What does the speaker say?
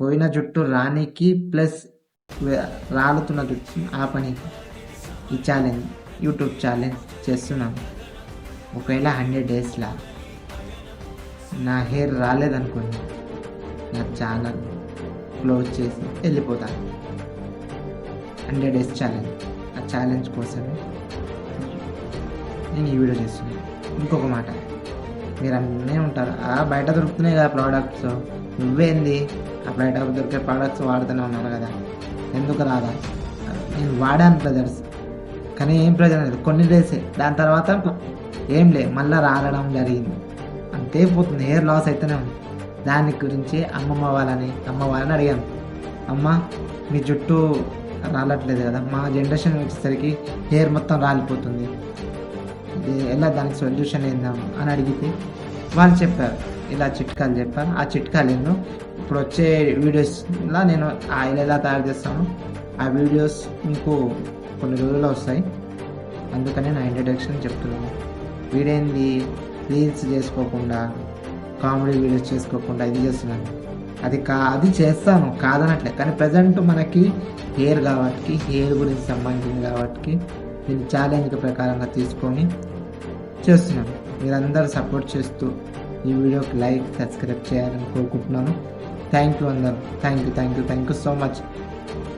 పోయిన జుట్టు రానికి ప్లస్ రాలుతున్న జుట్టు ఆపనికి ఈ ఛాలెంజ్ యూట్యూబ్ ఛాలెంజ్ చేస్తున్నాను ఒకవేళ హండ్రెడ్ డేస్లా నా హెయిర్ రాలేదనుకోండి నా ఛానల్ క్లోజ్ చేసి వెళ్ళిపోతాను. హండ్రెడ్ డేస్ ఛాలెంజ్ ఆ ఛాలెంజ్ కోసమే నేను ఈ వీడియో చేస్తున్నాను. ఇంకొక మాట. మీరు అన్నీ ఉంటారు. ఆ బయట దొరుకుతున్నాయి కదా ప్రోడక్ట్స్ నువ్వేంది? ఆ బయట దొరికే ప్రోడక్ట్స్ వాడుతూనే ఉన్నారు కదా. ఎందుకు రాదా? నేను వాడాను బ్రదర్స్ కానీ ఏం ప్రయోజనం లేదు. కొన్ని డేసే దాని తర్వాత ఏం లే. మళ్ళీ రాలడం జరిగింది. అంతే పోతుంది. హెయిర్ లాస్ అయితేనే ఉంది. దాని గురించి అమ్మమ్మ వాళ్ళని అమ్మ వాళ్ళని అడిగాను. అమ్మ మీ జుట్టు రాలట్లేదు కదా. మా జనరేషన్ వచ్చేసరికి హెయిర్ మొత్తం రాలిపోతుంది. ఎలా దానికి సొల్యూషన్ ఏందాం అని అడిగితే వాళ్ళు చెప్పారు. ఇలా చిట్కాలు చెప్పారు. ఆ చిట్కాలు ఏందో ఇప్పుడు వచ్చే వీడియోస్లో నేను ఆయిల్ ఎలా తయారు చేస్తాను. ఆ వీడియోస్ మీకు కొన్ని రోజుల్లో వస్తాయి. అందుకనే నా ఇంట్రడక్షన్ చెప్తున్నాను. వీడేంది? రీల్స్ చేసుకోకుండా కామెడీ వీడియోస్ చేసుకోకుండా ఇది చేస్తున్నాను అది కా అది చేస్తాను. కాదనట్లే. కానీ ప్రజెంట్ మనకి హెయిర్ కాబట్టి హెయిర్ గురించి సంబంధించింది కాబట్టి దీన్ని ఛాలెంజ్ ప్రకారంగా తీసుకొని చేస్తున్నాను. మీరందరూ సపోర్ట్ చేస్తూ ఈ వీడియోకి లైక్ సబ్స్క్రైబ్ చేయాలని కోరుకుంటున్నాను. థ్యాంక్ యూ అందరూ. Thank you thank you thank you so much